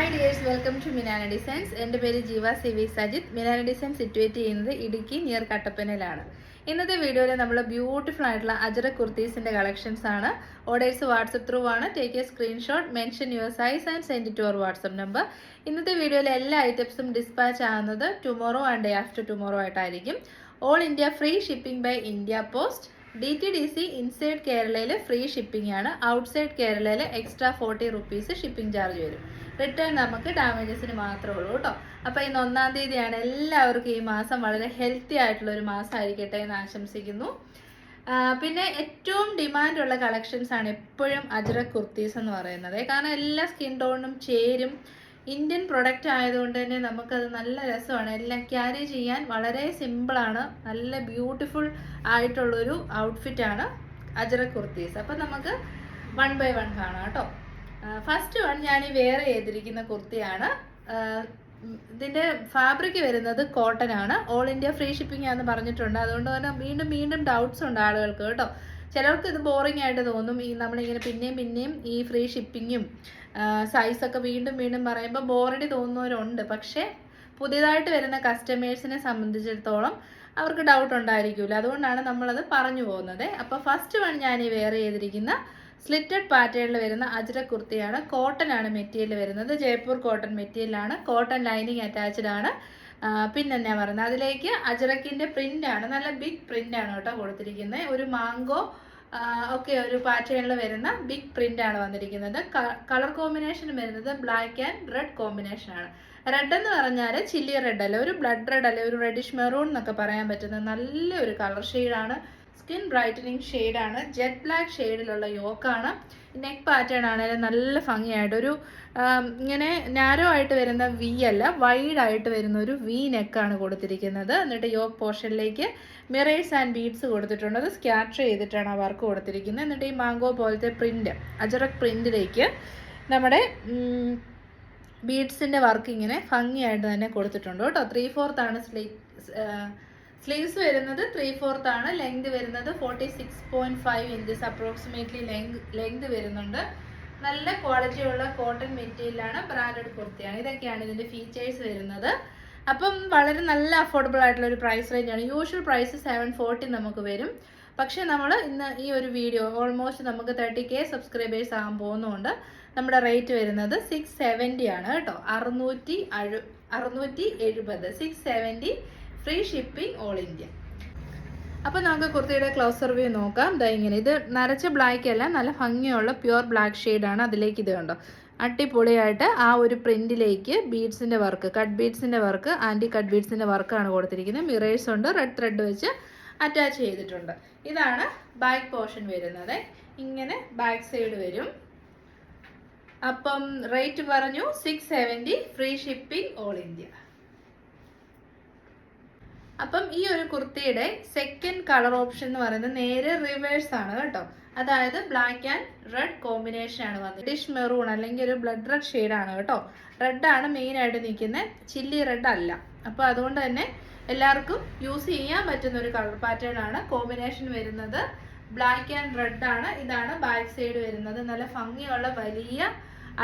Hi dears welcome to Minana designs എന്റെ പേര് Jeeva C V Sajith Minana designs situate ചെയ്യുന്നത് Idukki near കട്ടപ്പനയിലാണ്. ഇന്നത്തെ വീഡിയോയിൽ നമ്മൾ ബ്യൂട്ടിഫുൾ ആയിട്ടുള്ള അജറ കുർത്തീസിന്റെ കളക്ഷൻസ് ആണ്. ഓർഡേഴ്സ് വാട്സപ്പ് ത്രൂ ആണ്. Take a screenshot mention your size and send to our WhatsApp number ഇന്നത്തെ വീഡിയോയിലെ എല്ലാ ഐറ്റംസും ഡിസ്പാച്ച് ആകുന്നത് tomorrow and day after tomorrow ആയിട്ടായിരിക്കും. All India free shipping by India Post D T D C inside കേരളയിൽ free shipping ആണ്. Outside കേരളയിൽ extra forty rupees shipping charge വരും. റിട്ടേൺ നമുക്ക് ഡാമേജസിന് മാത്രമേ ഉള്ളൂ കേട്ടോ. അപ്പോൾ ഇന്ന് ഒന്നാം തീയതിയാണ്. എല്ലാവർക്കും ഈ മാസം വളരെ ഹെൽത്തി ആയിട്ടുള്ള ഒരു മാസമായിരിക്കട്ടെ എന്ന് ആശംസിക്കുന്നു. പിന്നെ ഏറ്റവും ഡിമാൻഡുള്ള കളക്ഷൻസ് ആണ് എപ്പോഴും അജ്രക് കുർത്തീസ് എന്ന് പറയുന്നത്. കാരണം എല്ലാ സ്കിൻ ടോണിനും ചേരും ഇന്ത്യൻ പ്രൊഡക്റ്റ് ആയതുകൊണ്ട് തന്നെ നമുക്കത് നല്ല രസമാണ്. എല്ലാം ക്യാരി ചെയ്യാൻ വളരെ സിമ്പിളാണ് നല്ല ബ്യൂട്ടിഫുൾ ആയിട്ടുള്ളൊരു ഔട്ട്ഫിറ്റാണ് അജറ കുർത്തീസ്. അപ്പം നമുക്ക് വൺ ബൈ വൺ കാണാം കേട്ടോ. ഫസ്റ്റ് വൺ ഞാൻ ഈ വെയർ ചെയ്തിരിക്കുന്ന കുർത്തിയാണ്. ഇതിന്റെ ഫാബ്രിക് വരുന്നത് കോട്ടൺ ആണ്. ഓൾ ഇന്ത്യ ഫ്രീ ഷിപ്പിംഗ് ആണെന്ന് പറഞ്ഞിട്ടുണ്ട്. അതുകൊണ്ട് തന്നെ വീണ്ടും വീണ്ടും ഡൗട്ട്സ് ഉണ്ട് ആളുകൾക്ക് കേട്ടോ. ചിലർക്ക് ഇത് ബോറിംഗ് ആയിട്ട് തോന്നും. ഈ നമ്മളിങ്ങനെ പിന്നെയും പിന്നെയും ഈ ഫ്രീ ഷിപ്പിങ്ങും സൈസൊക്കെ വീണ്ടും വീണ്ടും പറയുമ്പോൾ ബോറടി തോന്നുന്നവരുണ്ട്. പക്ഷേ പുതിയതായിട്ട് വരുന്ന കസ്റ്റമേഴ്സിനെ സംബന്ധിച്ചിടത്തോളം അവർക്ക് ഡൗട്ട് ഉണ്ടായിരിക്കില്ല അതുകൊണ്ടാണ് നമ്മളത് പറഞ്ഞു പോകുന്നത്. അപ്പോൾ ഫസ്റ്റ് വൺ ഞാൻ ഈ വെയർ ചെയ്തിരിക്കുന്ന സ്ലിറ്റഡ് പാറ്റേണിൽ വരുന്ന അജ്ര കുർത്തിയാണ്. കോട്ടൺ ആണ് മെറ്റീരിയൽ വരുന്നത്. ജയ്പൂർ കോട്ടൺ മെറ്റീരിയലാണ് കോട്ടൺ ലൈനിങ് അറ്റാച്ച്ഡ് ആണ്. പിന്നെ ഞാൻ പറയുന്നത്? അതിലേക്ക് അജറക്കിന്റെ പ്രിന്റ് ആണ്. നല്ല ബിഗ് പ്രിന്റ് ആണ് കേട്ടോ കൊടുത്തിരിക്കുന്നത്. ഒരു മാംഗോ ഒക്കെ ഒരു പാറ്റേണിൽ വരുന്ന ബിഗ് പ്രിന്റ് ആണ് വന്നിരിക്കുന്നത്. കളർ കോമ്പിനേഷൻ വരുന്നത് ബ്ലാക്ക് ആൻഡ് റെഡ് കോമ്പിനേഷൻ ആണ്. റെഡ് എന്ന് പറഞ്ഞാൽ ചില്ലി റെഡ് അല്ല? ഒരു ബ്ലഡ് റെഡ് അല്ല? ഒരു റെഡിഷ് മെറൂൺ എന്നൊക്കെ പറയാൻ പറ്റുന്ന നല്ലൊരു കളർ ഷെയ്ഡാണ് സ്കിൻ ബ്രൈറ്റനിങ് ഷെയ്ഡാണ് ജെറ്റ് ബ്ലാക്ക് ഷെയ്ഡിലുള്ള യോക്കാണ് നെക്ക് പാറ്റേൺ ആണെങ്കിലും നല്ല ഭംഗിയായിട്ട് ഒരു ഇങ്ങനെ നാരോ ആയിട്ട് വരുന്ന വി അല്ല വൈഡ് ആയിട്ട് വരുന്ന ഒരു വി നെക്കാണ് കൊടുത്തിരിക്കുന്നത്. എന്നിട്ട് യോക്ക് പോർഷനിലേക്ക് മിറേഴ്സ് ആൻഡ് ബീഡ്സ് കൊടുത്തിട്ടുണ്ട്. അത് സ്കാറ്റർ ചെയ്തിട്ടാണ് ആ വർക്ക് കൊടുത്തിരിക്കുന്നത്. എന്നിട്ട് ഈ മാംഗോ പോലത്തെ പ്രിന്റ് അജറക് പ്രിന്റിലേക്ക് നമ്മുടെ ബീഡ്സിന്റെ വർക്ക് ഇങ്ങനെ ഭംഗിയായിട്ട് തന്നെ കൊടുത്തിട്ടുണ്ട് കേട്ടോ. ത്രീ ഫോർത്ത് ആണ് സ്ലീ സ്ലീവ്സ് വരുന്നത് ത്രീ ഫോർത്ത് ആണ്. ലെങ്ത് വരുന്നത് forty six point five inches approximately length വരുന്നുണ്ട്. നല്ല ക്വാളിറ്റിയുള്ള കോട്ടൺ മെറ്റീരിയലാണ് ബ്രാൻഡഡ് കുർത്തിയാണ്. ഇതൊക്കെയാണ് ഇതിന്റെ ഫീച്ചേഴ്സ് വരുന്നത്. അപ്പം വളരെ നല്ല അഫോർഡബിൾ ആയിട്ടുള്ള ഒരു പ്രൈസ് റേഞ്ചാണ് യൂഷ്വൽ പ്രൈസ് സെവൻ ഫോർട്ടി നമുക്ക് വരും. പക്ഷേ നമ്മൾ ഇന്ന് ഈ ഒരു വീഡിയോ ഓൾമോസ്റ്റ് നമുക്ക് തേർട്ടി കെ സബ്സ്ക്രൈബേഴ്സ് ആകാൻ പോകുന്നതുകൊണ്ട് നമ്മുടെ റേറ്റ് വരുന്നത് സിക്സ് സെവന്റി ആണ് കേട്ടോ. അറുന്നൂറ്റി അഴു അറുന്നൂറ്റി എഴുപത്. Six seventy free shipping all India. അപ്പോൾ നമുക്ക് കുർത്തിയുടെ ക്ലോസർ വ്യൂ നോക്കാം. ദാ ഇങ്ങനെ. ഇത് നരച്ച ബ്ലാക്ക് അല്ല നല്ല ഭംഗിയുള്ള പ്യുവർ ബ്ലാക്ക് ആണ് അതിലേക്ക് ഇത് കണ്ടോ. അടിപൊളിയായിട്ട് ആ ഒരു പ്രിന്റിലേക്ക് ബീഡ്സിന്റെ വർക്ക് കട്ട് ബീഡ്സിന്റെ വർക്ക് ആന്റി കട്ട് ബീഡ്സിന്റെ വർക്കാണ് കൊടുത്തിരിക്കുന്നത്. മിറേഴ്സ് ഉണ്ട് റെഡ് ത്രെഡ് വെച്ച് അറ്റാച്ച് ചെയ്തിട്ടുണ്ട്. ഇതാണ് ബാക്ക് പോർഷൻ വരുന്നത്. ഇങ്ങനെ ബാക്ക് സൈഡ് വരും. അപ്പം റേറ്റ് പറഞ്ഞു six seventy free shipping all India അപ്പം ഈ ഒരു കുർത്തിയുടെ സെക്കൻഡ് കളർ ഓപ്ഷൻ എന്ന് പറയുന്നത് നേരെ റിവേഴ്സ് ആണ് കേട്ടോ. അതായത് ബ്ലാക്ക് ആൻഡ് റെഡ് കോമ്പിനേഷൻ ആണ് വന്നത്. ഡിഷ് മെറൂൺ അല്ലെങ്കിൽ ഒരു ബ്ലഡ് റെഡ് ഷെയ്ഡ് ആണ് കേട്ടോ. റെഡ് ആണ് മെയിൻ ആയിട്ട് നിൽക്കുന്നത്. ചില്ലി റെഡ് അല്ല. അപ്പോൾ അതുകൊണ്ട് തന്നെ എല്ലാവർക്കും യൂസ് ചെയ്യാൻ പറ്റുന്ന ഒരു കളർ പാറ്റേൺ ആണ് കോമ്പിനേഷൻ വരുന്നത്. ബ്ലാക്ക് ആൻഡ് റെഡ് ആണ്. ഇതാണ് ബാക്ക് സൈഡ് വരുന്നത്. നല്ല ഭംഗിയുള്ള വലിയ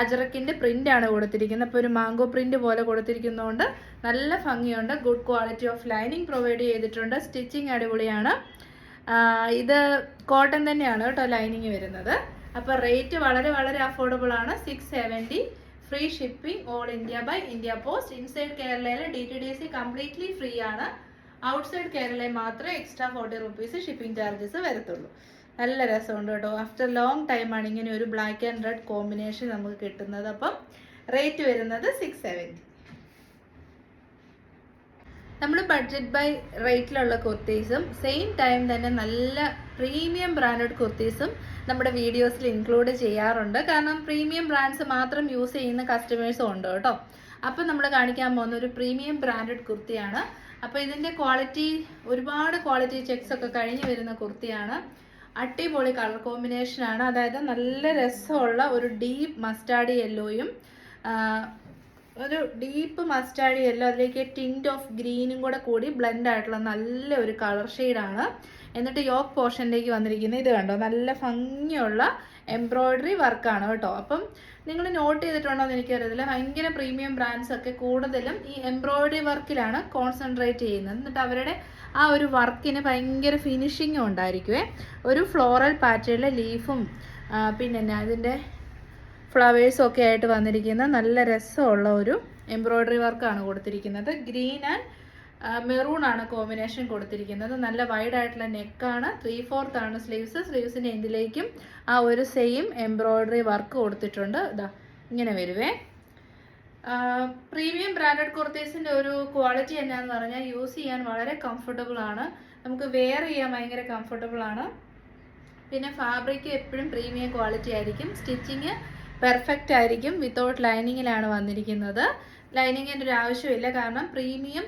അജറക്കിന്റെ പ്രിന്റ് ആണ് കൊടുത്തിരിക്കുന്നത്. അപ്പോൾ ഒരു മാംഗോ പ്രിന്റ് പോലെ കൊടുത്തിരിക്കുന്നതുകൊണ്ട് നല്ല ഭംഗിയുണ്ട്. Good quality of lining provide ചെയ്തിട്ടുണ്ട്. സ്റ്റിച്ചിങ് അടിപൊളിയാണ്. ഇത് കോട്ടൺ തന്നെയാണ് കേട്ടോ ലൈനിങ് വരുന്നത്. അപ്പോൾ റേറ്റ് വളരെ വളരെ അഫോർഡബിൾ ആണ്. Six seventy free shipping all India by India post inside കേരളയിൽ D T D C completely free ആണ്. ഔട്ട്സൈഡ് കേരളയിൽ മാത്രമേ extra forty rupees shipping charges വരത്തുള്ളൂ. നല്ല രസമുണ്ട് കേട്ടോ. ആഫ്റ്റർ ലോങ് ടൈമാണ് ഇങ്ങനെ ഒരു ബ്ലാക്ക് ആൻഡ് റെഡ് കോമ്പിനേഷൻ നമുക്ക് കിട്ടുന്നത്. അപ്പം റേറ്റ് വരുന്നത് സിക്സ് സെവന്റി നമ്മൾ ബഡ്ജറ്റ് ബൈ റേറ്റിലുള്ള കുർത്തീസും സെയിം ടൈം തന്നെ നല്ല പ്രീമിയം ബ്രാൻഡഡ് കുർത്തീസും നമ്മുടെ വീഡിയോസിൽ ഇൻക്ലൂഡ് ചെയ്യാറുണ്ട്. കാരണം പ്രീമിയം ബ്രാൻഡ്സ് മാത്രം യൂസ് ചെയ്യുന്ന കസ്റ്റമേഴ്സും ഉണ്ട് കേട്ടോ. അപ്പം നമ്മൾ കാണിക്കാൻ പോകുന്ന ഒരു പ്രീമിയം ബ്രാൻഡഡ് കുർത്തിയാണ് അപ്പോൾ ഇതിന്റെ ക്വാളിറ്റി ഒരുപാട് ക്വാളിറ്റി ചെക്സ് ഒക്കെ കഴിഞ്ഞ് വരുന്ന കുർത്തിയാണ് അടിപൊളി കളർ കോമ്പിനേഷൻ ആണ്. അതായത് നല്ല രസമുള്ള ഒരു ഡീപ്പ് മസ്റ്റാർഡ് യെല്ലോയും ഒരു ഡീപ്പ് മസ്റ്റാർഡ് യെല്ലോ അതിലേക്ക് ടിന്റ് ഓഫ് ഗ്രീനും കൂടെ കൂടി ബ്ലെൻഡ് ആയിട്ടുള്ള നല്ല ഒരു കളർ ഷെയ്ഡാണ്. എന്നിട്ട് യോക്ക് പോർഷനിലേക്ക് വന്നിരിക്കുന്നത് ഇത് കണ്ടോ? നല്ല ഭംഗിയുള്ള എംബ്രോയ്ഡറി വർക്കാണ് കേട്ടോ. അപ്പം നിങ്ങൾ നോട്ട് ചെയ്തിട്ടുണ്ടോ എന്ന് എനിക്കറിയത്തില്ല. ഭയങ്കര പ്രീമിയം ബ്രാൻഡ്സ് ഒക്കെ കൂടുതലും ഈ എംബ്രോയിഡറി വർക്കിലാണ് കോൺസെൻട്രേറ്റ് ചെയ്യുന്നത്. എന്നിട്ട് അവരുടെ ആ ഒരു വർക്കിന് ഭയങ്കര ഫിനിഷിങ്ങും ഉണ്ടായിരിക്കുമേ ഒരു ഫ്ലോറൽ പാറ്റേണിലെ ലീഫും പിന്നെ അതിന്റെ ഫ്ലവേഴ്സും ഒക്കെ ആയിട്ട് വന്നിരിക്കുന്ന നല്ല രസമുള്ള ഒരു എംബ്രോയിഡറി വർക്കാണ് കൊടുത്തിരിക്കുന്നത്. ഗ്രീൻ ആൻഡ് മെറൂൺ ആണ് കോമ്പിനേഷൻ കൊടുത്തിരിക്കുന്നത്. നല്ല വൈഡ് ആയിട്ടുള്ള നെക്കാണ് ത്രീ ഫോർത്ത് ആണ് സ്ലീവ്സ് സ്ലീവ്സിന്റെ എന്തിലേക്കും ആ ഒരു സെയിം എംബ്രോയ്ഡറി വർക്ക് കൊടുത്തിട്ടുണ്ട്. ഇതാ ഇങ്ങനെ വരുവേ. പ്രീമിയം ബ്രാൻഡഡ് കുർത്തീസിന്റെ ഒരു ക്വാളിറ്റി എന്നാന്ന് പറഞ്ഞാൽ യൂസ് ചെയ്യാൻ വളരെ കംഫർട്ടബിൾ ആണ്. നമുക്ക് വെയർ ചെയ്യാൻ ഭയങ്കര കംഫർട്ടബിൾ ആണ്. പിന്നെ ഫാബ്രിക് എപ്പോഴും പ്രീമിയം ക്വാളിറ്റി ആയിരിക്കും. സ്റ്റിച്ചിങ് പെർഫെക്റ്റ് ആയിരിക്കും. വിത്തൗട്ട് ലൈനിങ്ങിലാണ് വന്നിരിക്കുന്നത്. ലൈനിങ്ങിന്റെ ഒരു ആവശ്യമില്ല. കാരണം പ്രീമിയം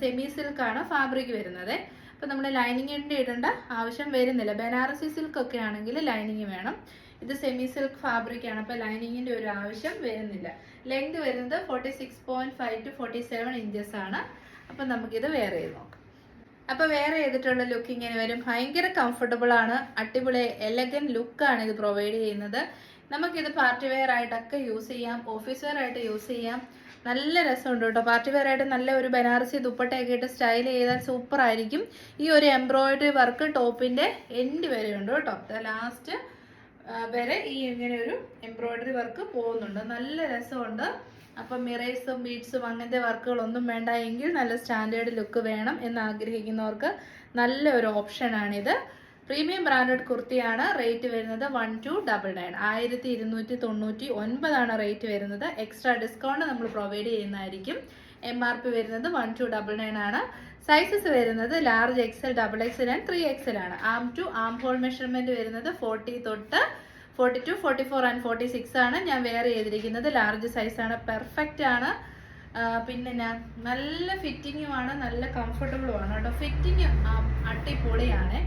സെമി സിൽക്കാണ് ഫാബ്രിക് വരുന്നത്. അപ്പോൾ നമ്മൾ ലൈനിങ്ങിന്റെ ഇടേണ്ട ആവശ്യം വരുന്നില്ല. ബനാറസി സിൽക്ക് ഒക്കെ ആണെങ്കിൽ ലൈനിങ് വേണം. ഇത് സെമി സിൽക്ക് ഫാബ്രിക് ആണ്. അപ്പോൾ ലൈനിങ്ങിന്റെ ഒരു ആവശ്യം വരുന്നില്ല. ലെങ്ത് വരുന്നത് forty six point five to forty seven inches ആണ്. അപ്പം നമുക്കിത് വേറെ ചെയ്ത് നോക്കാം. അപ്പോൾ വേറെ ചെയ്തിട്ടുള്ള ലുക്ക് ഇങ്ങനെ വരും. ഭയങ്കര കംഫർട്ടബിൾ ആണ്. അടിപൊളി എലഗൻ ലുക്കാണ് ഇത് പ്രൊവൈഡ് ചെയ്യുന്നത്. നമുക്കിത് പാർട്ടി വെയർ ആയിട്ടൊക്കെ യൂസ് ചെയ്യാം. ഓഫീസ് വെയർ ആയിട്ട് യൂസ് ചെയ്യാം. നല്ല രസമുണ്ട് കേട്ടോ. പാർട്ടി വെയർ ആയിട്ട് നല്ല ഒരു ബനാറസി ദുപ്പട്ടയൊക്കെ ഇട്ട് സ്റ്റൈൽ ചെയ്താൽ സൂപ്പർ ആയിരിക്കും. ഈ ഒരു എംബ്രോയിഡറി വർക്ക് ടോപ്പിന്റെ എൻഡ് വരെ ഉണ്ട് കേട്ടോ ലാസ്റ്റ് വരെ ഈ ഇങ്ങനെ ഒരു എംബ്രോയിഡറി വർക്ക് പോകുന്നുണ്ട്. നല്ല രസമുണ്ട്. അപ്പം മിറേഴ്സും ബീഡ്സും അങ്ങനത്തെ വർക്കുകളൊന്നും വേണ്ട. എങ്കിൽ നല്ല സ്റ്റാൻഡേർഡ് ലുക്ക് വേണം എന്ന് ആഗ്രഹിക്കുന്നവർക്ക് നല്ല ഒരു ഓപ്ഷനാണിത് പ്രീമിയം ബ്രാൻഡഡ് കുർത്തിയാണ് റേറ്റ് വരുന്നത് വൺ ടു ഡബിൾ നയൻ. ആയിരത്തി ഇരുന്നൂറ്റി തൊണ്ണൂറ്റി ഒൻപതാണ് റേറ്റ് വരുന്നത്. എക്സ്ട്രാ ഡിസ്കൗണ്ട് നമ്മൾ പ്രൊവൈഡ് ചെയ്യുന്നതായിരിക്കും. എം ആർ പി വരുന്നത് വൺ ടു ഡബിൾ നയൻ ആണ്. സൈസസ് വരുന്നത് large XL double XL and three XL ആണ്. Arm to arm hole measurement വരുന്നത് ഫോർട്ടി തൊട്ട് forty two forty four and forty six ആണ്. ഞാൻ വെയർ ചെയ്തിരിക്കുന്നത് ലാർജ് സൈസ് ആണ്. പെർഫെക്റ്റ് ആണ്. പിന്നെ ഞാൻ നല്ല ഫിറ്റിങ്ങുമാണ് നല്ല കംഫർട്ടബിളുമാണ് കേട്ടോ. ഫിറ്റിങ് അടിപൊളിയാണ്.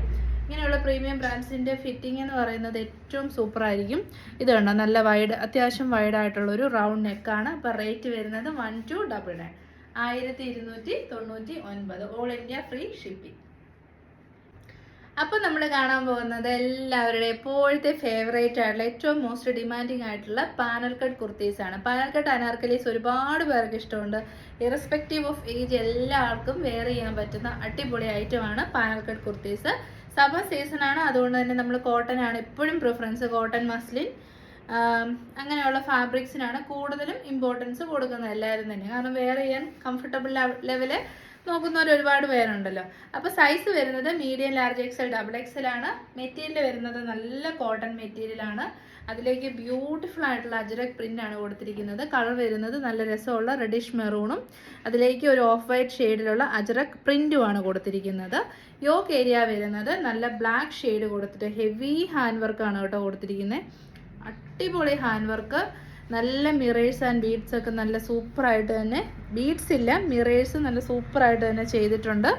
ഇങ്ങനെയുള്ള പ്രീമിയം ബ്രാൻഡ്സിന്റെ ഫിറ്റിംഗ് എന്ന് പറയുന്നത് ഏറ്റവും സൂപ്പർ ആയിരിക്കും. ഇത് കണ്ടോ? നല്ല വൈഡ് അത്യാവശ്യം വൈഡ് ആയിട്ടുള്ള ഒരു റൗണ്ട് നെക്കാണ് അപ്പോൾ റേറ്റ് വരുന്നത് വൺ ടു ഡബിൾ നയൻ ആയിരത്തി ഇരുന്നൂറ്റി തൊണ്ണൂറ്റി ഒൻപത്. ഓൾ ഇന്ത്യ ഫ്രീ ഷിപ്പിംഗ് അപ്പോൾ നമ്മൾ കാണാൻ പോകുന്നത് എല്ലാവരുടെ എപ്പോഴത്തെ ഫേവറേറ്റ് ആയിട്ടുള്ള ഏറ്റവും മോസ്റ്റ് ഡിമാൻഡിങ് ആയിട്ടുള്ള പാനൽ കട്ട് കുർത്തീസ് ആണ്. പാനൽ കട്ട് അനാർക്കലീസ് ഒരുപാട് പേർക്ക് ഇഷ്ടമുണ്ട്. ഇറസ്പെക്റ്റീവ് ഓഫ് ഏജ് എല്ലാവർക്കും വെയർ ചെയ്യാൻ പറ്റുന്ന അടിപൊളി ഐറ്റമാണ് പാനൽ കട്ട് കുർത്തീസ്. സമ്മർ സീസണാണ് അതുകൊണ്ട് തന്നെ നമ്മൾ കോട്ടൺ ആണ് എപ്പോഴും പ്രിഫറൻസ് കോട്ടൺ മസ്ലിൻ അങ്ങനെയുള്ള ഫാബ്രിക്സിനാണ് കൂടുതലും ഇമ്പോർട്ടൻസ് കൊടുക്കുന്നത് എല്ലാവരും തന്നെ. കാരണം വെയർ ചെയ്യാൻ കംഫർട്ടബിൾ ലെവൽ നോക്കുന്നവർ ഒരുപാട് പേരുണ്ടല്ലോ. അപ്പോൾ സൈസ് വരുന്നത് medium large XL double XL ആണ്. മെറ്റീരിയൽ വരുന്നത് നല്ല കോട്ടൺ മെറ്റീരിയൽ ആണ്. അതിലേക്ക് ബ്യൂട്ടിഫുൾ ആയിട്ടുള്ള അജറക് പ്രിന്റ് ആണ് കൊടുത്തിരിക്കുന്നത്. കളർ വരുന്നത് നല്ല രസമുള്ള റെഡിഷ് മെറൂണും അതിലേക്ക് ഒരു ഓഫ് വൈറ്റ് ഷെയ്ഡിലുള്ള അജുരക് പ്രിന്റും ആണ് കൊടുത്തിരിക്കുന്നത്. യോക്ക് ഏരിയ വരുന്നത് നല്ല ബ്ലാക്ക് ഷെയ്ഡ് കൊടുത്തിട്ട് ഹെവി ഹാൻഡ് വർക്ക് ആണ് കേട്ടോ കൊടുത്തിരിക്കുന്നത് അടിപൊളി ഹാൻഡ് വർക്ക് നല്ല മിറേഴ്സ് ആൻഡ് ബീഡ്സ് ഒക്കെ നല്ല സൂപ്പറായിട്ട് തന്നെ ബീഡ്സ് ഇല്ല മിറേഴ്സ് നല്ല സൂപ്പറായിട്ട് തന്നെ ചെയ്തിട്ടുണ്ട്.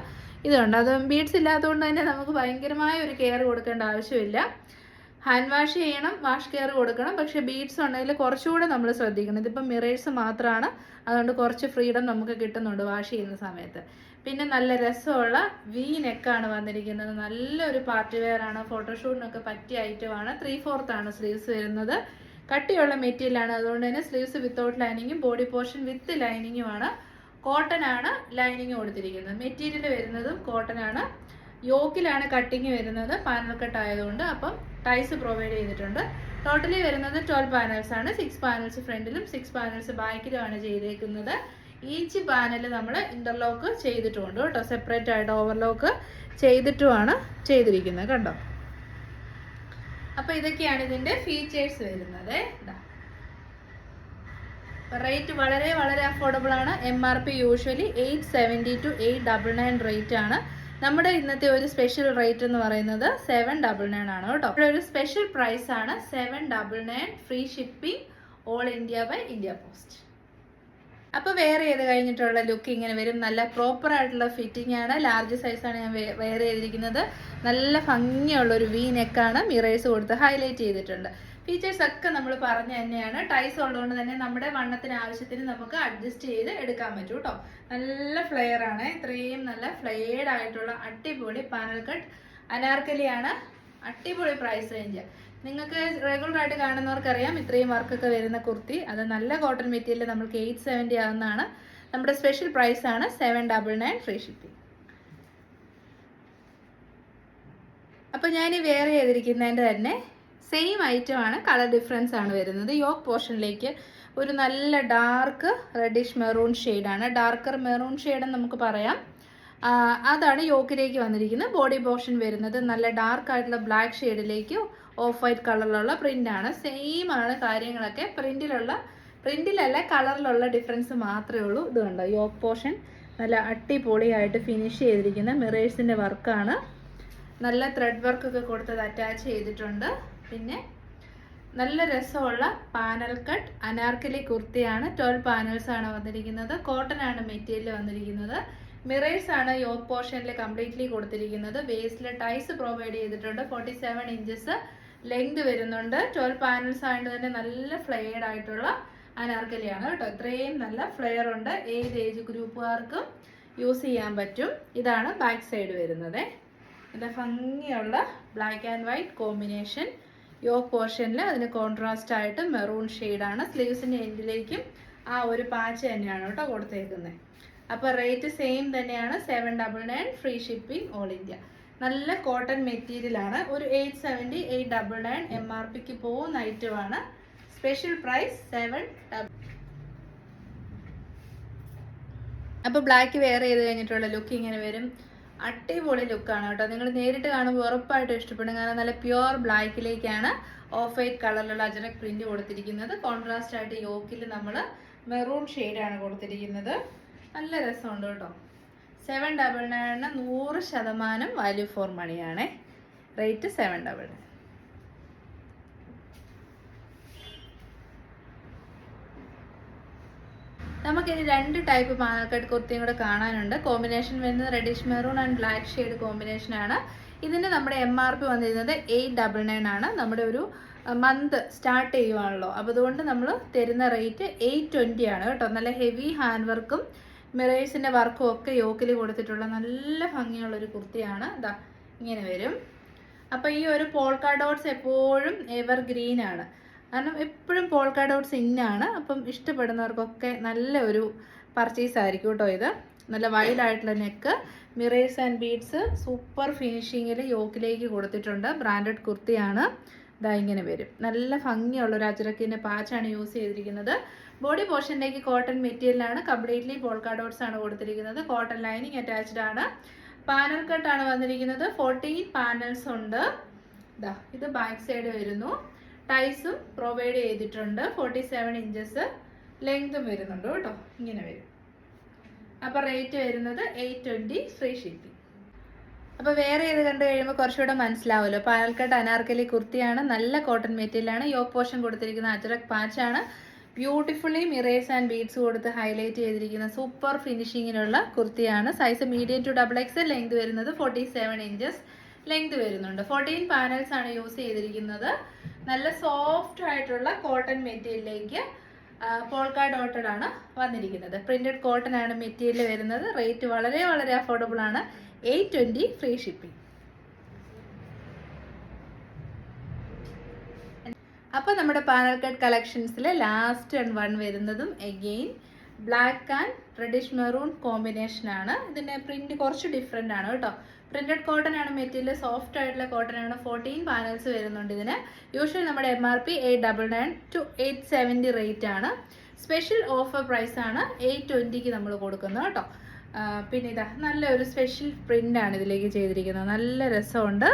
ഇതുണ്ട് അത് ബീഡ്സ് ഇല്ലാത്തതുകൊണ്ട് തന്നെ നമുക്ക് ഭയങ്കരമായ ഒരു കെയർ കൊടുക്കേണ്ട ആവശ്യമില്ല. ഹാൻഡ് വാഷ് ചെയ്യണം വാഷ് കെയർ കൊടുക്കണം. പക്ഷെ ബീഡ്സ് ഉണ്ടെങ്കിൽ കുറച്ചുകൂടെ നമ്മൾ ശ്രദ്ധിക്കണം. ഇതിപ്പോൾ മിറേഴ്സ് മാത്രമാണ് അതുകൊണ്ട് കുറച്ച് ഫ്രീഡം നമുക്ക് കിട്ടുന്നുണ്ട് വാഷ് ചെയ്യുന്ന സമയത്ത്. പിന്നെ നല്ല രസമുള്ള വി നെക്കാണ് വന്നിരിക്കുന്നത്. നല്ലൊരു പാർട്ടി വെയർ ആണ്. ഫോട്ടോഷൂട്ടിനൊക്കെ പറ്റിയ ഐറ്റമാണ് ത്രീ ഫോർത്താണ് സ്ലീവ്സ് വരുന്നത്. കട്ടിയുള്ള മെറ്റീരിയൽ ആണ് അതുകൊണ്ട് തന്നെ സ്ലീവ്സ് വിത്തൗട്ട് ലൈനിങ്ങും ബോഡി പോർഷൻ വിത്ത് ലൈനിങ്ങുമാണ് കോട്ടൺ ആണ് ലൈനിങ് കൊടുത്തിരിക്കുന്നത്. മെറ്റീരിയൽ വരുന്നതും കോട്ടൺ ആണ്. യോക്കിലാണ് കട്ടിങ് വരുന്നത് പാനൽ കട്ട് ആയതുകൊണ്ട് അപ്പം ടൈസ് പ്രൊവൈഡ് ചെയ്തിട്ടുണ്ട്. ടോട്ടലി വരുന്നത് ട്വൽവ് പാനൽസ് ആണ്. സിക്സ് പാനൽസ് ഫ്രണ്ടിലും സിക്സ് പാനൽസ് ബാക്കിലുമാണ് ചെയ്തേക്കുന്നത്. ഈച്ച് പാനൽ നമ്മൾ ഇന്റർലോക്ക് ചെയ്തിട്ടുമുണ്ട് കേട്ടോ. സെപ്പറേറ്റ് ആയിട്ട് ഓവർലോക്ക് ചെയ്തിട്ടുമാണ് ചെയ്തിരിക്കുന്നത്. കണ്ടോ? അപ്പൊ ഇതൊക്കെയാണ് ഇതിന്റെ ഫീച്ചേഴ്സ് വരുന്നത്. റേറ്റ് വളരെ വളരെ അഫോർഡബിൾ ആണ്. M R P usually eight seventy to eight double nine rate ആണ്. നമ്മുടെ ഇന്നത്തെ ഒരു സ്പെഷ്യൽ റേറ്റ് എന്ന് പറയുന്നത് സെവൻ ഡബിൾ നയൻ ആണ് കേട്ടോ. ഇവിടെ ഒരു സ്പെഷ്യൽ പ്രൈസ് ആണ് seven double nine free shipping all India by India post അപ്പൊ വേറെ ചെയ്ത് കഴിഞ്ഞിട്ടുള്ള ലുക്ക് ഇങ്ങനെ വരും? നല്ല പ്രോപ്പർ ആയിട്ടുള്ള ഫിറ്റിംഗ് ആണ്. ലാർജ് സൈസാണ് ഞാൻ വെയർ ചെയ്തിരിക്കുന്നത്. നല്ല ഭംഗിയുള്ള ഒരു വി നെക്കാണ് മിറേഴ്സ് കൊടുത്ത് ഹൈലൈറ്റ് ചെയ്തിട്ടുണ്ട്. ഫീച്ചേഴ്സ് ഒക്കെ നമ്മൾ പറഞ്ഞു തന്നെയാണ്. ടൈസ് ഉള്ളതുകൊണ്ട് തന്നെ നമ്മുടെ വണ്ണത്തിന് ആവശ്യത്തിന് നമുക്ക് അഡ്ജസ്റ്റ് ചെയ്ത് എടുക്കാൻ പറ്റും കേട്ടോ നല്ല ഫ്ലെയർ ആണ്. ഇത്രയും നല്ല ഫ്ലെയർഡ് ആയിട്ടുള്ള അടിപൊളി പാനൽ കട്ട് അനാർക്കലിയാണ്. അടിപൊളി പ്രൈസ് റേഞ്ച് നിങ്ങൾക്ക് റെഗുലർ ആയിട്ട് കാണുന്നവർക്കറിയാം ഇത്രയും വർക്കൊക്കെ വരുന്ന കുർത്തി. അത് നല്ല കോട്ടൺ മെറ്റീരിയൽ നമ്മൾക്ക് എയ്റ്റ് സെവന്റി ആവുന്നതാണ്. നമ്മുടെ സ്പെഷ്യൽ പ്രൈസ് ആണ് seven double nine free shipping അപ്പോൾ ഞാൻ വേറെ ചെയ്തിരിക്കുന്നതിന്റെ തന്നെ സെയിം ഐറ്റം ആണ് കളർ ഡിഫറൻസ് ആണ് വരുന്നത്. യോക്ക് പോർഷനിലേക്ക് ഒരു നല്ല ഡാർക്ക് റെഡിഷ് മെറൂൺ ഷെയ്ഡാണ് ഡാർക്കർ മെറൂൺ ഷെയ്ഡ് എന്ന് നമുക്ക് പറയാം. അതാണ് യോക്കിലേക്ക് വന്നിരിക്കുന്നത്. ബോഡി പോർഷൻ വരുന്നത്. നല്ല ഡാർക്ക് ആയിട്ടുള്ള ബ്ലാക്ക് ഷെയ്ഡിലേക്ക് ഓഫ് വൈറ്റ് കളറിലുള്ള പ്രിന്റ് ആണ്. സെയിം ആണ് കാര്യങ്ങളൊക്കെ. പ്രിന്റിലുള്ള പ്രിന്റിലല്ല കളറിലുള്ള ഡിഫറൻസ് മാത്രമേ ഉള്ളൂ. ഇത് കണ്ടോ? യോക്ക് പോർഷൻ നല്ല അടിപൊളിയായിട്ട് ഫിനിഷ് ചെയ്തിരിക്കുന്ന മിറേഴ്സിന്റെ വർക്കാണ് നല്ല ത്രെഡ് വർക്ക് ഒക്കെ കൊടുത്തത് അറ്റാച്ച് ചെയ്തിട്ടുണ്ട്. പിന്നെ നല്ല രസമുള്ള പാനൽ കട്ട് അനാർക്കലി കുർത്തിയാണ്. ട്വൽവ് പാനൽസ് ആണ് വന്നിരിക്കുന്നത്. കോട്ടൺ ആണ് മെറ്റീരിയൽ വന്നിരിക്കുന്നത്. മിറേഴ്സ് ആണ് യോക്ക് പോർഷനിൽ കംപ്ലീറ്റ്ലി കൊടുത്തിരിക്കുന്നത്. വേസ്റ്റിൽ ടൈസ് പ്രൊവൈഡ് ചെയ്തിട്ടുണ്ട്. ഫോർട്ടി സെവൻ ഇഞ്ചസ് ലെങ്ത് വരുന്നുണ്ട്. ട്വൽവ് പാനൽസ് ആയതുകൊണ്ട് തന്നെ നല്ല ഫ്ലെയർഡ് ആയിട്ടുള്ള അനാർക്കലിയാണ് കേട്ടോ. ഇത്രയും നല്ല ഫ്ലെയർ ഉണ്ട്. ഏത് ഏജ് ഗ്രൂപ്പുകാർക്കും യൂസ് ചെയ്യാൻ പറ്റും. ഇതാണ് ബാക്ക് സൈഡ് വരുന്നത്. നല്ല ഭംഗിയുള്ള ബ്ലാക്ക് ആൻഡ് വൈറ്റ് കോമ്പിനേഷൻ. യോ പോർഷനിൽ അതിന് കോൺട്രാസ്റ്റ് ആയിട്ട് മെറൂൺ ഷെയ്ഡാണ്. സ്ലീവ്സിന്റെ എൻഡിലേക്കും ആ ഒരു പാച്ച് തന്നെയാണ് കേട്ടോ കൊടുത്തേക്കുന്നത് അപ്പോൾ റേറ്റ് സെയിം തന്നെയാണ്. Seven double nine free shipping all India. നല്ല കോട്ടൺ മെറ്റീരിയൽ ആണ്. ഒരു eight seventy eight double nine M R പിക്ക് പോകുന്ന ഐറ്റമാണ് സ്പെഷ്യൽ പ്രൈസ് സെവൻ ഡബിൾ അപ്പോൾ ബ്ലാക്ക് വെയർ ചെയ്ത് കഴിഞ്ഞിട്ടുള്ള ലുക്ക് ഇങ്ങനെ വരും? അടിപൊളി ലുക്കാണ് കേട്ടോ. നിങ്ങൾ നേരിട്ട് കാണുമ്പോൾ ഉറപ്പായിട്ടും ഇഷ്ടപ്പെടും. കാരണം നല്ല പ്യുവർ ബ്ലാക്കിലേക്കാണ് ഓഫ് വൈറ്റ് കളറിലുള്ള അജനക് പ്രിന്റ് കൊടുത്തിരിക്കുന്നത്. കോൺട്രാസ്റ്റ് ആയിട്ട് യോക്കിൽ നമ്മൾ മെറൂൺ ഷെയ്ഡാണ് കൊടുത്തിരിക്കുന്നത്. നല്ല രസമുണ്ട് കേട്ടോ. സെവൻ ഡബിൾ നയണിന് നൂറ് ശതമാനം വാല്യൂ ഫോർ മണിയാണേ റേറ്റ് സെവൻ ഡബിൾ നയൻ നമുക്കിനി രണ്ട് ടൈപ്പ് മാർക്കറ്റ് കുർത്തിയും കൂടെ കാണാനുണ്ട്. കോമ്പിനേഷൻ വരുന്നത് reddish maroon and black shade combination ആണ്. ഇതിന് നമ്മുടെ എം ആർ പി വന്നിരുന്നത് എയ്റ്റ് ഡബിൾ നയൻ ആണ്. നമ്മുടെ ഒരു മന്ത് സ്റ്റാർട്ട് ചെയ്യുവാണല്ലോ. അപ്പോൾ അതുകൊണ്ട് നമ്മൾ തരുന്ന റേറ്റ് എയ്റ്റ് ട്വന്റി ആണ് കേട്ടോ. നല്ല ഹെവി ഹാൻഡ് വർക്കും മിറേഴ്സിന്റെ വർക്കും ഒക്കെ യോക്കിൽ കൊടുത്തിട്ടുള്ള നല്ല ഭംഗിയുള്ള ഒരു കുർത്തിയാണ്. ഇതാ ഇങ്ങനെ വരും. അപ്പോൾ ഈ ഒരു പോൾക്കാ ഡോട്ട്സ് എപ്പോഴും എവർ ഗ്രീൻ ആണ്. കാരണം എപ്പോഴും പോൾക്കാ ഡോട്ട്സ് ഇന്നാണ് അപ്പം ഇഷ്ടപ്പെടുന്നവർക്കൊക്കെ നല്ല ഒരു പർച്ചേസ് ആയിരിക്കും കേട്ടോ ഇത്. നല്ല വൈഡ് ആയിട്ടുള്ള neck mirrors and beads super ഫിനിഷിങ്ങിൽ യോക്കിലേക്ക് കൊടുത്തിട്ടുണ്ട്. ബ്രാൻഡഡ് കുർത്തിയാണ്. ഇതാ ഇങ്ങനെ വരും. നല്ല ഭംഗിയുള്ള ഒരു അജറക്കിന്റെ പാച്ചാണ് യൂസ് ചെയ്തിരിക്കുന്നത്. ബോഡി പോർഷനിലേക്ക് കോട്ടൺ മെറ്റീരിയലാണ് കംപ്ലീറ്റ്ലി പോൾക്കാ ഡോട്ട്സ് ആണ് കൊടുത്തിരിക്കുന്നത്. കോട്ടൺ ലൈനിങ് അറ്റാച്ച്ഡ് ആണ്. പാനൽ കട്ടാണ് വന്നിരിക്കുന്നത്. ഫോർട്ടീൻ പാനൽസ് ഉണ്ട്. ഇതാ ഇത് ബാക്ക് സൈഡ് വരുന്നു. ടൈസും പ്രൊവൈഡ് ചെയ്തിട്ടുണ്ട്. ഫോർട്ടി സെവൻ ഇഞ്ചസ് ലെങ്തും വരുന്നുണ്ട് കേട്ടോ. ഇങ്ങനെ വരും. അപ്പോൾ റേറ്റ് വരുന്നത് എയ്റ്റ് ട്വന്റി ഫ്രീ ഷിപ്പിംഗ് അപ്പോൾ വേറെ ഏത് കണ്ടു കഴിയുമ്പോൾ കുറച്ചുകൂടെ മനസ്സിലാവുമല്ലോ. പാലക്കാട് അനാർക്കലി കുർത്തിയാണ് നല്ല കോട്ടൺ മെറ്റീരിയലാണ് യോ പോർഷൻ കൊടുത്തിരിക്കുന്ന അജറക് പാച്ചാണ്. ബ്യൂട്ടിഫുള്ളി മിറേസ് ആൻഡ് ബീഡ്സ് കൊടുത്ത് ഹൈലൈറ്റ് ചെയ്തിരിക്കുന്ന സൂപ്പർ ഫിനിഷിങ്ങിലുള്ള കുർത്തിയാണ്. Size medium to double X length വരുന്നത് ഫോർട്ടി സെവൻ ഇഞ്ചസ് ലെങ്ത് വരുന്നുണ്ട്. ഫോർട്ടീൻ പാനൽസ് ആണ് യൂസ് ചെയ്തിരിക്കുന്നത്. നല്ല സോഫ്റ്റ് ആയിട്ടുള്ള കോട്ടൺ മെറ്റീരിയലിലേക്ക് പോൾക്കാ ഡോട്ടഡ് ആണ് വന്നിരിക്കുന്നത്. പ്രിന്റഡ് കോട്ടൺ ആണ് മെറ്റീരിയൽ വരുന്നത്. റേറ്റ് വളരെ വളരെ അഫോർഡബിൾ ആണ്. എയ്റ്റ് ട്വന്റി ഫ്രീ ഷിപ്പിംഗ് അപ്പോൾ നമ്മുടെ പാനൽ കട്ട് കളക്ഷൻസിലെ ലാസ്റ്റ് ആൻഡ് വൺ വരുന്നതും again black and reddish maroon combination ആണ്. ഇതിന്റെ പ്രിന്റ് കുറച്ച് ഡിഫറെന്റ് ആണ് കേട്ടോ. പ്രിന്റഡ് കോട്ടൺ ആണ് മെറ്റീരിയൽ സോഫ്റ്റ് ആയിട്ടുള്ള കോട്ടൺ ആണ്. ഫോർട്ടീൻ പാനൽസ് വരുന്നുണ്ട് ഇതിന്. യൂഷ്വലി നമ്മുടെ M R P eight double nine to eight seventy rate ആണ്. സ്പെഷ്യൽ ഓഫർ പ്രൈസാണ് എയ്റ്റ് ട്വന്റിക്ക് നമ്മൾ കൊടുക്കുന്നത് കേട്ടോ. പിന്നെ ഇതാ നല്ല ഒരു സ്പെഷ്യൽ പ്രിന്റ് ആണ് ഇതിലേക്ക് ചെയ്തിരിക്കുന്നത്. നല്ല രസമുണ്ട്.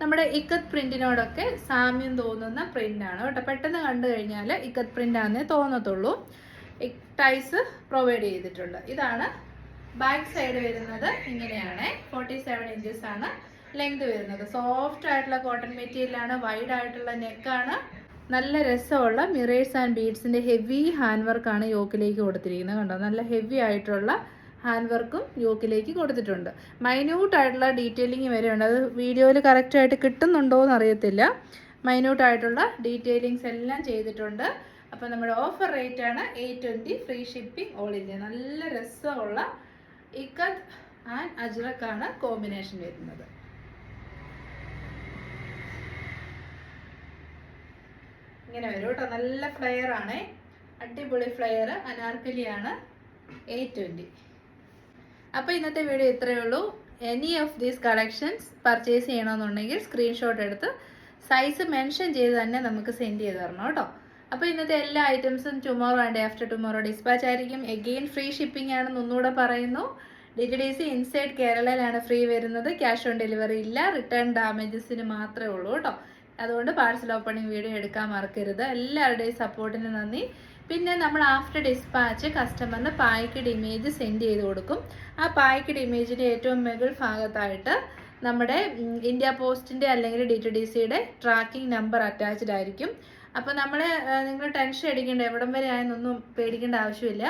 നമ്മുടെ ഇക്കത്ത് പ്രിന്റിനോടൊക്കെ സാമ്യം തോന്നുന്ന പ്രിന്റ് ആണ് കേട്ടോ. പെട്ടെന്ന് കണ്ടു കഴിഞ്ഞാൽ ഇക്കത്ത് പ്രിന്റ് ആണെന്നേ തോന്നത്തുള്ളൂ. ടൈസ് പ്രൊവൈഡ് ചെയ്തിട്ടുണ്ട്. ഇതാണ് ബാക്ക് സൈഡ് വരുന്നത് ഇങ്ങനെയാണ്. ഫോർട്ടി സെവൻ ഇഞ്ചസ് ആണ് ലെങ്ത് വരുന്നത്. സോഫ്റ്റ് ആയിട്ടുള്ള കോട്ടൺ മെറ്റീരിയലാണ് വൈഡ് ആയിട്ടുള്ള നെക്കാണ് നല്ല രസമുള്ള മിറേഴ്സ് ആൻഡ് ബീഡ്സിന്റെ ഹെവി ഹാൻഡ് വർക്കാണ് യോക്കിലേക്ക് കൊടുത്തിരിക്കുന്നത്. കണ്ടോ? നല്ല ഹെവി ആയിട്ടുള്ള ഹാൻഡ് വർക്കും യോക്കിലേക്ക് കൊടുത്തിട്ടുണ്ട്. മൈന്യൂട്ട് ആയിട്ടുള്ള ഡീറ്റെയിലിംഗ് വരെയുണ്ട്. അത് വീഡിയോയിൽ കറക്റ്റായിട്ട് കിട്ടുന്നുണ്ടോ എന്ന് അറിയത്തില്ല മൈന്യൂട്ട് ആയിട്ടുള്ള ഡീറ്റെയിലിങ്സ് എല്ലാം ചെയ്തിട്ടുണ്ട്. അപ്പോൾ നമ്മുടെ ഓഫർ റേറ്റ് ആണ് eight twenty free shipping all India നല്ല രസമുള്ള ഇക്കത്ത് ആൻഡ് അജ്രക്കാണ് കോമ്പിനേഷൻ വരുന്നത്. ഇങ്ങനെ വരും കേട്ടോ. നല്ല ഫ്ലെയർ അടിപൊളി ഫ്ലെയർ അനാർക്കലിയാണ് എയ്റ്റ് ട്വന്റി അപ്പോൾ ഇന്നത്തെ വീഡിയോ ഇത്രയേ ഉള്ളൂ. Any of these collections purchase ചെയ്യണമെന്നുണ്ടെങ്കിൽ സ്ക്രീൻഷോട്ട് എടുത്ത് സൈസ് മെൻഷൻ ചെയ്ത് തന്നെ നമുക്ക് സെൻഡ് ചെയ്ത് തരണം കേട്ടോ. അപ്പോൾ ഇന്നത്തെ എല്ലാ ഐറ്റംസും tomorrow and after tomorrow dispatch ആയിരിക്കും. എഗെയിൻ ഫ്രീ ഷിപ്പിംഗ് ആണെന്ന് ഒന്നുകൂടെ പറയുന്നു. D T D C inside കേരളയിലാണ് free വരുന്നത്. ക്യാഷ് ഓൺ ഡെലിവറി ഇല്ല. റിട്ടേൺ ഡാമേജസിന് മാത്രമേ ഉള്ളൂ കേട്ടോ. അതുകൊണ്ട് പാഴ്സൽ ഓപ്പണിംഗ് വീഡിയോ എടുക്കാൻ മറക്കരുത്. എല്ലാവരുടെയും സപ്പോർട്ടിന് നന്ദി. പിന്നെ നമ്മൾ ആഫ്റ്റർ ഡിസ്പാച്ച് കസ്റ്റമറിന് പായ്ക്കഡ് ഇമേജ് സെൻഡ് ചെയ്ത് കൊടുക്കും. ആ പായ്ക്കഡ് ഇമേജിന്റെ ഏറ്റവും മുകൾ ഭാഗത്തായിട്ട് നമ്മുടെ ഇന്ത്യ പോസ്റ്റിന്റെ അല്ലെങ്കിൽ ഡി ടി ഡി സിയുടെ ട്രാക്കിംഗ് നമ്പർ അറ്റാച്ച്ഡ് ആയിരിക്കും. അപ്പോൾ നമ്മൾ നിങ്ങൾ ടെൻഷൻ അടിക്കേണ്ട എവിടം വരെ ആയെന്നൊന്നും പേടിക്കേണ്ട ആവശ്യമില്ല.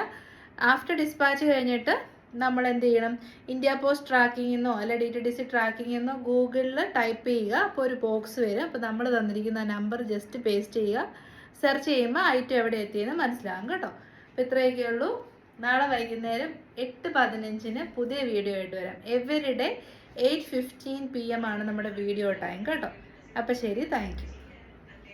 ആഫ്റ്റർ ഡിസ്പാച്ച് കഴിഞ്ഞിട്ട് നമ്മൾ എന്ത് ചെയ്യണം? ഇന്ത്യ പോസ്റ്റ് ട്രാക്കിംഗ് എന്നോ അല്ലെ D T D C tracking എന്നോ ഗൂഗിളിൽ ടൈപ്പ് ചെയ്യുക. അപ്പോൾ ഒരു ബോക്സ് വരും. അപ്പോൾ നമ്മൾ തന്നിരിക്കുന്ന നമ്പർ ജസ്റ്റ് പേസ്റ്റ് ചെയ്യുക. സെർച്ച് ചെയ്യുമ്പോൾ ഐറ്റം എവിടെ എത്തിയെന്ന് മനസ്സിലാകും കേട്ടോ. അപ്പോൾ ഇത്രയൊക്കെ ഉള്ളൂ. നാളെ വൈകുന്നേരം എട്ട് പതിനഞ്ചിന് പുതിയ വീഡിയോ ആയിട്ട് വരാം. Every day eight fifteen P M ആണ് നമ്മുടെ വീഡിയോ ടൈം കേട്ടോ. അപ്പോൾ ശരി താങ്ക്